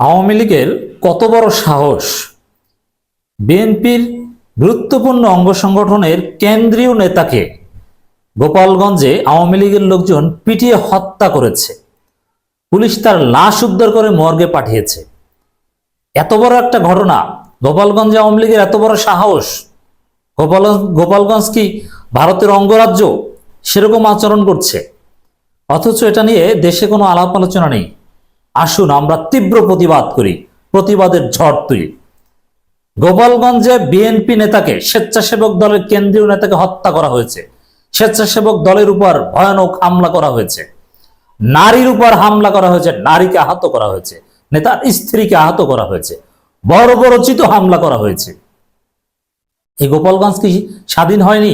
আওয়ামী লীগের কত বড় সাহস? বিএনপির গুরুত্বপূর্ণ অঙ্গ সংগঠনের কেন্দ্রীয় নেতাকে গোপালগঞ্জে আওয়ামী লীগের লোকজন পিটিয়ে হত্যা করেছে। পুলিশ তার লাশ উদ্ধার করে মর্গে পাঠিয়েছে। এত বড় একটা ঘটনা, গোপালগঞ্জে আওয়ামী লীগের এত বড় সাহস? গোপাল গোপালগঞ্জ কি ভারতের অঙ্গরাজ্য? সেরকম আচরণ করছে। অথচ এটা নিয়ে দেশে কোনো আলাপ আলোচনা নেই। আসুন, আমরা তীব্র প্রতিবাদ করি। প্রতিবাদের ঝড় তুলি গোপালগঞ্জে বিএনপি নেতাকে স্বেচ্ছাসেবক দলের কেন্দ্রীয় নেতাকে হত্যা করা হয়েছে। স্বেচ্ছাসেবক দলের উপর ভয়ানক হামলা করা হয়েছে। নারীর উপর হামলা করা হয়েছে, নারীকে আহত করা হয়েছে, নেতার স্ত্রীকে আহত করা হয়েছে, বড় বড়চিত হামলা করা হয়েছে। এই গোপালগঞ্জ কি স্বাধীন হয়নি?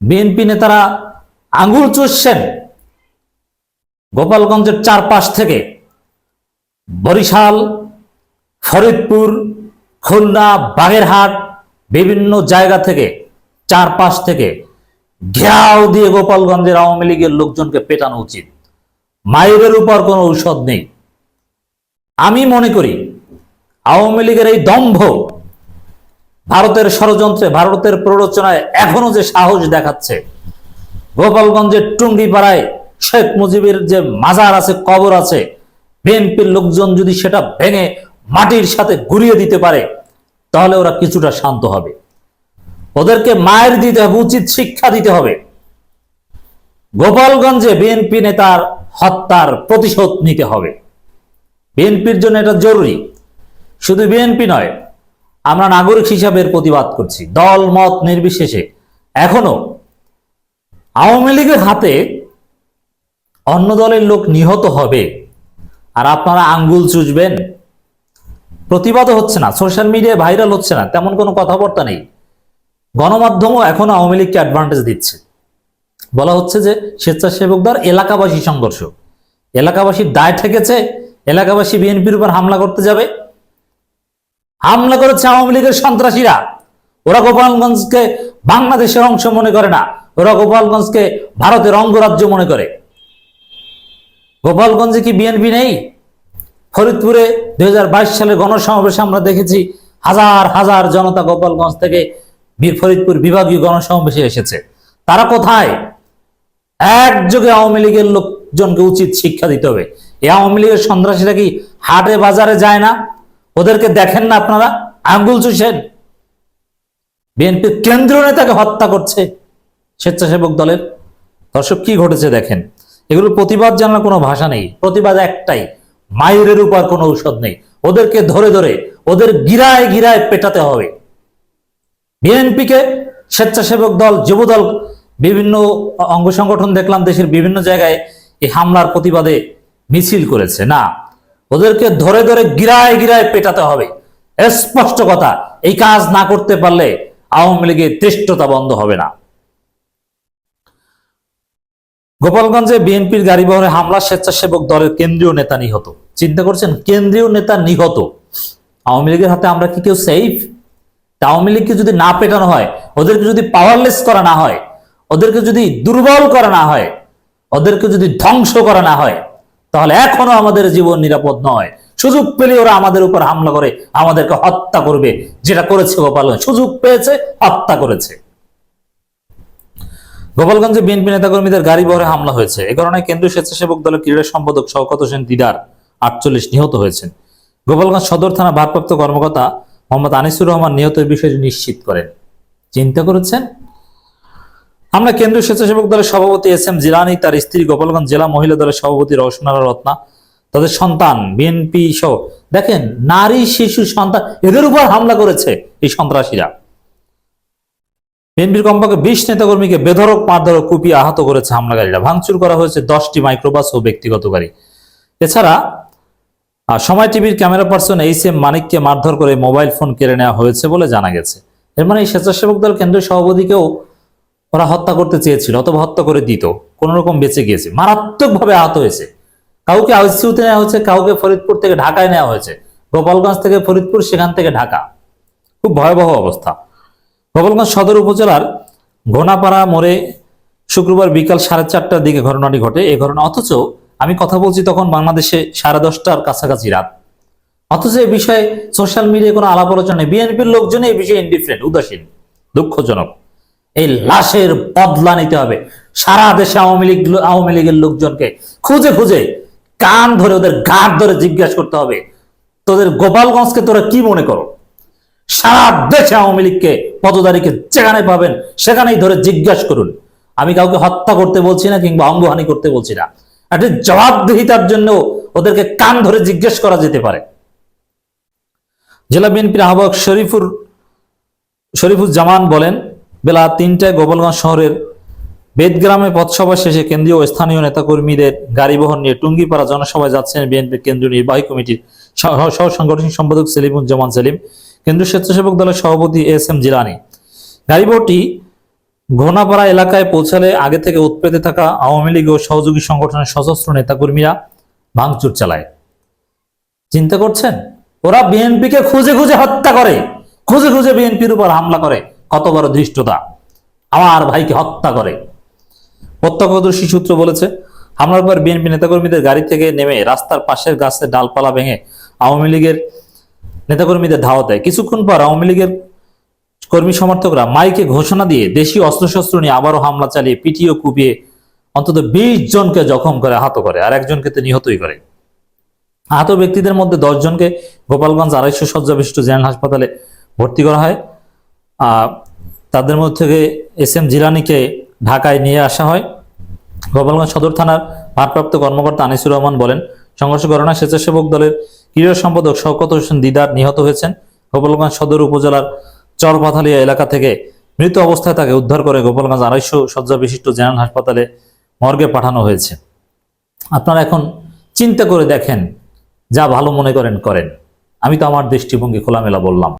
বিএনপি নেতারা আঙ্গুল চুষছেন। গোপালগঞ্জের চারপাশ থেকে বরিশাল, ফরিদপুর, খুলনা, বাগেরহাট, বিভিন্ন জায়গা থেকে, চারপাশ থেকে ঘেরাও দিয়ে গোপালগঞ্জের আওয়ামী লীগের লোকজনকে পেটানো উচিত। মায়ের উপর কোনো ঔষধ নেই। আমি মনে করি আওয়ামী লীগের এই দম্ভ ভারতের ষড়যন্ত্রে, ভারতের প্ররোচনায় এখনও যে সাহস দেখাচ্ছে, গোপালগঞ্জের টুঙ্গিপাড়ায় শেখ মুজিবের যে মাজার আছে, কবর আছে বিএনপির লোকজন যদি সেটা ভেঙে মাটির সাথে ঘুরিয়ে দিতে পারে, তাহলে ওরা কিছুটা শান্ত হবে। ওদেরকে মায়ের দিতে হবে, উচিত শিক্ষা দিতে হবে। গোপালগঞ্জে বিএনপি নেতার হত্যার প্রতিশোধ নিতে হবে। বিএনপির জন্য এটা জরুরি। শুধু বিএনপি নয়, আমরা নাগরিক হিসাবে প্রতিবাদ করছি। দল, মত নির্বিশেষে। এখনও আওয়ামী লীগের হাতে অন্য দলের লোক নিহত হবে। আর আপনারা আঙ্গুল চুষবেন। প্রতিবাদও হচ্ছে না, সোশ্যাল মিডিয়ায় ভাইরাল হচ্ছে না, তেমন কোনো কথাবার্তা নেই। গণমাধ্যমও এখনও আওয়ামী লীগকে অ্যাডভান্টেজ দিচ্ছে। বলা হচ্ছে যে স্বেচ্ছাসেবক দল এলাকাবাসী সংঘর্ষ। এলাকাবাসীর দায় ঠেকেছে, এলাকাবাসী বিএনপির উপর হামলা করতে যাবে। হামলা করেছে আওয়ামী লীগের সন্ত্রাসীরা। ওরা গোপালগঞ্জকে বাংলাদেশের অংশ মনে করে না, ওরা গোপালগঞ্জকে ভারতের অঙ্গরাজ্য মনে করে। গোপালগঞ্জে কি বিএনপি নেই? ফরিদপুরে দুই সালে গণসমাবেশে আমরা দেখেছি হাজার হাজার জনতা গোপালগঞ্জ থেকে ফরিদপুর বিভাগীয় গণসমাবেশে এসেছে। তারা কোথায়? একযোগে আওয়ামী লীগের লোকজনকে উচিত শিক্ষা দিতে হবে। এই আওয়ামী লীগের সন্ত্রাসীরা কি হাটে বাজারে যায় না? ওদেরকে দেখেন না আপনারা? আঙ্গুল চুষেন। বিএনপির কেন্দ্রীয় নেতাকে হত্যা করছে স্বেচ্ছাসেবক দলের। দর্শক, কি ঘটেছে দেখেন? এগুলো প্রতিবাদ জানার কোনো ভাষা নেই, প্রতিবাদ একটাই, মায়ুরের উপর কোনো ঔষধ নেই। ওদেরকে ধরে ধরে, ওদের গিরায় গিরায় পেটাতে হবে। বিএনপিকে স্বেচ্ছাসেবক দল যুবদল বিভিন্ন অঙ্গ সংগঠন দেখলাম দেশের বিভিন্ন জায়গায় এই হামলার প্রতিবাদে মিছিল করেছে। না, ওদেরকে ধরে ধরে গিরায় গিরায় পেটাতে হবে। স্পষ্ট কথা, এই কাজ না করতে পারলে আওয়ামী লীগের ধৃষ্টতা বন্ধ হবে না। গোপালগঞ্জে বিএনপির গাড়ি বহরে হামলা স্বেচ্ছাসেবক দলের কেন্দ্রীয় নেতা নিহত। চিন্তা করছেন, কেন্দ্রীয় নেতা নিহত? আওয়ামী লীগের হাতে আমরা কি কেউ সেফ আওয়ামী লীগকে যদি না পেটানো হয়, ওদেরকে যদি পাওয়ারলেস করা না হয়, ওদেরকে যদি দুর্বল করা না হয়, ওদেরকে যদি ধ্বংস করা না হয়, তাহলে এখনও আমাদের জীবন নিরাপদ নয়। সুযোগ পেলে ওরা আমাদের উপর হামলা করে, আমাদেরকে হত্যা করবে, যেটা করেছে গোপালগঞ্জ। সুযোগ পেয়েছে, হত্যা করেছে। গোপালগঞ্জে বিএনপি নেতাকর্মীদের গাড়ি বহরে হামলা হয়েছে। এ কারণে কেন্দ্রীয় স্বেচ্ছাসেবক দলের ক্রীড়া সম্পাদক শওকত হোসেন দিদার আটচল্লিশ নিহত হয়েছেন। গোপালগঞ্জ সদর থানা ভারপ্রাপ্ত কর্মকর্তা মোহাম্মদ আনিসুর রহমান নিহতের বিষয়টি নিশ্চিত করেন। চিন্তা করেছেন? আমরা কেন্দ্রীয় স্বেচ্ছাসেবক দলের সভাপতি এস এম জিলানি, তার স্ত্রী গোপালগঞ্জ জেলা মহিলা দলের সভাপতি রওশনারা রত্না, তাদের সন্তান বিএনপি সহ। দেখেন, নারী, শিশু, সন্তান, এদের উপর হামলা করেছে এই সন্ত্রাসীরা। বিএনপির কমপক্ষে বিশ নেতাকর্মীকে বেধরক মারধর কুপিয়ে আহত করেছে হামলাকারীরা। ভাঙচুর করা হয়েছে দশটি মাইক্রোবাস ও ব্যক্তিগত গাড়ি। এছাড়া সময় টিভির ক্যামেরা পার্সন এইচ এম মানিককে মারধর করে মোবাইল ফোন কেড়ে নেওয়া হয়েছে বলে জানা গেছে। এর মানে স্বেচ্ছাসেবক দল কেন্দ্রীয় সভাপতিকেও ওরা হত্যা করতে চেয়েছিল অথবা হত্যা করে দিত। কোন রকম বেঁচে গিয়েছে। মারাত্মকভাবে আহত হয়েছে। কাউকে আইসিউতে নেওয়া হয়েছে, কাউকে ফরিদপুর থেকে ঢাকায় নেওয়া হয়েছে। গোপালগঞ্জ থেকে ফরিদপুর, সেখান থেকে ঢাকা। খুব ভয়াবহ অবস্থা। গোপালগঞ্জ সদর উপজেলার ঘোনাপাড়া মোড়ে শুক্রবার বিকাল সাড়ে চারটার দিকে ঘটনাটি ঘটে। এই ঘটনা অথচ আমি কথা বলছি তখন বাংলাদেশে সাড়ে দশটার কাছাকাছি রাত। অথচ এ বিষয়ে সোশ্যাল মিডিয়ায় কোনো আলাপ আলোচনা নেই। বিএনপির লোকজনই এই বিষয়ে ইনডিফারেন্ট উদাসীন, দুঃখজনক। এই লাশের বদলা নিতে হবে। সারা দেশে আওয়ামী লীগ আওয়ামী লীগের লোকজনকে খুঁজে খুঁজে কান ধরে ওদের গাঢ় ধরে জিজ্ঞাসা করতে হবে। তোদের গোপালগঞ্জকে তোরা কি মনে করো? সারা দেশে আওয়ামী লীগকে পদদারীকে যেখানে পাবেন, সেখানেই ধরে জিজ্ঞাসা করুন। আমি কাউকে হত্যা করতে বলছি না কিংবা অঙ্গহানি করতে বলছি না। একটা জবাবদিহিতার জন্য ওদেরকে কান ধরে জিজ্ঞেস করা যেতে পারে। জেলা বিএনপির আহ্বায়ক শরীফুর শরীফুজ্জামান বলেন, বেলা তিনটায় গোপালগঞ্জ শহরের বেদগ্রামে পথসভা শেষে কেন্দ্রীয় স্থানীয় নেতাকর্মীদের গাড়ি বহন নিয়ে টুঙ্গিপাড়া জনসভায় যাচ্ছেন বিএনপির কেন্দ্রীয় নির্বাহী কমিটির সহ সাংগঠনিক সম্পাদক সেলিমুজ্জামান সেলিম, কেন্দ্রীয় স্বেচ্ছাসেবক দলের সভাপতি এস এম জিলানি। গাড়িবহরটি ঘোনাপাড়া এলাকায় পৌঁছালে আগে থেকে উৎপেতে থাকা আওয়ামী লীগ ও সহযোগী সংগঠনের সশস্ত্র নেতাকর্মীরা ভাঙচুর চালায়। চিন্তা করছেন? ওরা বিএনপিকে খুঁজে খুঁজে হত্যা করে। খুঁজে খুঁজে বিএনপির উপর হামলা করে। কত বড় ধৃষ্টতা। আমার ভাইকে হত্যা করে। প্রত্যক্ষদর্শী সূত্র বলেছে, হামলার পর বিএনপি নেতাকর্মীদের গাড়ি থেকে নেমে রাস্তার পাশের গাছের ডালপালা ভেঙে আওয়ামী লীগের নেতাকর্মীদের ধাওয়া দেয়। কিছুক্ষণ পর আওয়ামী লীগের কর্মী সমর্থকরা মাইকে ঘোষণা দিয়ে দেশীয় অস্ত্রশস্ত্র নিয়ে আবারও হামলা চালিয়ে পিটিও কুপিয়ে অন্তত বিশ জনকে জখম করে, আহত করে, আর একজনকে তো নিহতই করে। আহত ব্যক্তিদের মধ্যে দশ জনকে গোপালগঞ্জ আড়াইশো শয্যা বিশিষ্ট জেনারেল হাসপাতালে ভর্তি করা হয়। তাদের মধ্যে থেকে এস এম জিলানিকে ঢাকায় নিয়ে আসা হয়। গোপালগঞ্জ সদর থানার ভারপ্রাপ্ত কর্মকর্তা আনিসুর রহমান বলেন, সংঘর্ষ ঘটনায় স্বেচ্ছাসেবক দলের ক্রীড়া সম্পাদক শওকত হোসেন দিদার নিহত হয়েছেন। গোপালগঞ্জ সদর উপজেলার চরপাথালিয়া এলাকা থেকে মৃত অবস্থায় তাকে উদ্ধার করে গোপালগঞ্জ আড়াইশো শয্যা বিশিষ্ট জেনারেল হাসপাতালে মর্গে পাঠানো হয়েছে। আপনারা এখন চিন্তা করে দেখেন, যা ভালো মনে করেন করেন। আমি তো আমার দৃষ্টিভঙ্গি খোলামেলা বললাম।